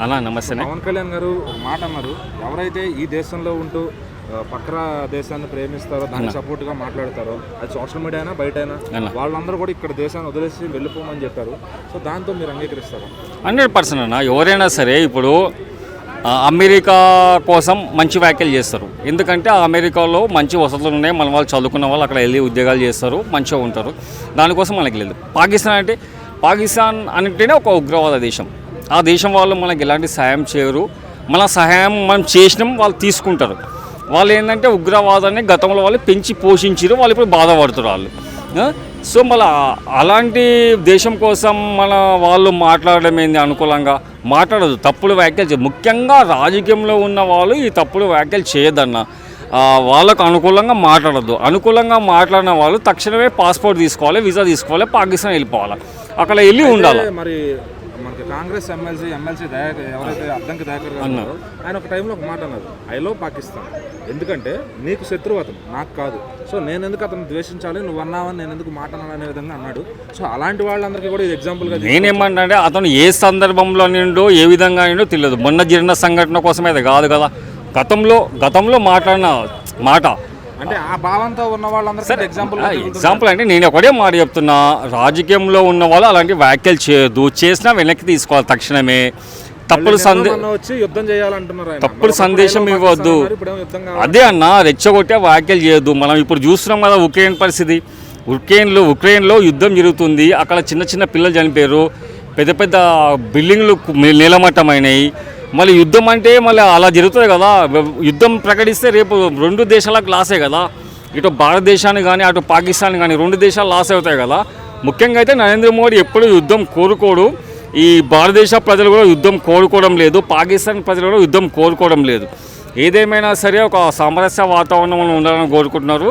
అలా నమస్తేనే. పవన్ కళ్యాణ్ గారు ఒక మాట అన్నారు. ఎవరైతే ఈ దేశంలో ఉంటూ ఆ, పక్క దేశాన్ని ప్రేమిస్తారో దానికి సపోర్ట్గా మాట్లాడతారో అది సోషల్ మీడియా అయినా బయట అయినా. వాళ్ళందరూ కూడా ఇక్కడ దేశాన్ని వదిలేసి వెళ్ళిపోమని చెప్పారు. సో దాంతో మీరు అంగీకరిస్తారు? హండ్రెడ్ పర్సెంట్ అన్న. ఎవరైనా సరే ఇప్పుడు అమెరికా కోసం మంచి వ్యాఖ్యలు చేస్తారు. ఎందుకంటే ఆ అమెరికాలో మంచి వసతులు ఉన్నాయి. మన వాళ్ళు చదువుకున్న వాళ్ళు అక్కడ వెళ్ళి ఉద్యోగాలు చేస్తారు. మంచిగా ఉంటారు. దానికోసం మనకి లేదు. పాకిస్తాన్ అంటే పాకిస్తాన్ అంటేనే ఒక ఉగ్రవాద దేశం. ఆ దేశం వాళ్ళు మనకి ఎలాంటి సహాయం చేయరు. మన సహాయం మనం చేసినాం వాళ్ళు తీసుకుంటారు. వాళ్ళు ఏంటంటే ఉగ్రవాదాన్ని గతంలో వాళ్ళు పెంచి పోషించారు వాళ్ళు ఇప్పుడు బాధపడుతారు వాళ్ళు? సో మళ్ళీ అలాంటి దేశం కోసం మన వాళ్ళు మాట్లాడడం ఏంది అనుకూలంగా? మాట్లాడదు తప్పుడు వ్యాఖ్యలు ముఖ్యంగా రాజకీయంలో ఉన్న వాళ్ళు ఈ తప్పుడు వ్యాఖ్యలు చేయొద్దన్న. ఆ, వాళ్ళకు అనుకూలంగా మాట్లాడద్దు. అనుకూలంగా మాట్లాడిన వాళ్ళు తక్షణమే పాస్పోర్ట్ తీసుకోవాలి వీసా తీసుకోవాలి పాకిస్తాన్ వెళ్ళిపోవాలి. అక్కడ వెళ్ళి ఉండాలి? మరి మనకి కాంగ్రెస్ ఎమ్మెల్సీ ఎమ్మెల్సీ దయాకర్ ఎవరైతే అద్దంకి దయాకర్ గారు ఉన్నారో, ఆయన ఒక టైంలో ఒక మాట అన్నారు. ఐ లవ్ పాకిస్తాన్ ఎందుకంటే నీకు శత్రువు అతను నాకు కాదు. సో నేను ఎందుకు అతను ద్వేషించాలి నువ్వు అన్నావని నేను ఎందుకు మాట అనే విధంగా అన్నాడు. సో అలాంటి వాళ్ళందరికీ కూడా ఇది ఎగ్జాంపుల్గా నేనేమంటే అతను ఏ సందర్భంలో నిండో ఏ విధంగా నిండో తెలియదు. మొన్న జరిగిన సంఘటన కోసమే అది కాదు కదా. గతంలో గతంలో మాట్లాడిన మాట అంటే ఆ భావంతో ఉన్న వాళ్ళందరికీ ఎగ్జాంపుల్ ఎగ్జాంపుల్ అంటే నేను ఒకటే మాట చెప్తున్నా. రాజకీయంలో ఉన్న వాళ్ళు అలాంటి వ్యాఖ్యలు చేయొద్దు. చేసినా వెనక్కి తీసుకోవాలి తక్షణమే. తప్పుడు సందే వచ్చి యుద్ధం చేయాలంటున్నారు ఆయన. తప్పుడు సందేశం ఇవ్వద్దు. అదే అన్న రెచ్చగొట్టే వ్యాఖ్యలు చేయొద్దు. మనం ఇప్పుడు చూస్తున్నాం కదా ఉక్రెయిన్ పరిస్థితి. ఉక్రెయిన్లో ఉక్రెయిన్లో యుద్ధం జరుగుతుంది. అక్కడ చిన్న చిన్న పిల్లలు చనిపోయారు. పెద్ద పెద్ద బిల్డింగ్లు నీలమట్టమైనాయి. మళ్ళీ యుద్ధం అంటే మళ్ళీ అలా జరుగుతుంది కదా. యుద్ధం ప్రకటిస్తే రేపు రెండు దేశాలకు లాసే కదా. ఇటు భారతదేశాన్ని కానీ అటు పాకిస్తాన్ కానీ రెండు దేశాలు లాస్ అవుతాయి కదా. ముఖ్యంగా అయితే నరేంద్ర మోడీ ఎప్పుడు యుద్ధం కోరుకోడు. ఈ భారతదేశ ప్రజలు కూడా యుద్ధం కోరుకోవడం లేదు. పాకిస్తాన్ ప్రజలు కూడా యుద్ధం కోరుకోవడం లేదు. ఏదేమైనా సరే ఒక సామరస్య వాతావరణంలో ఉండాలని కోరుకుంటున్నారు.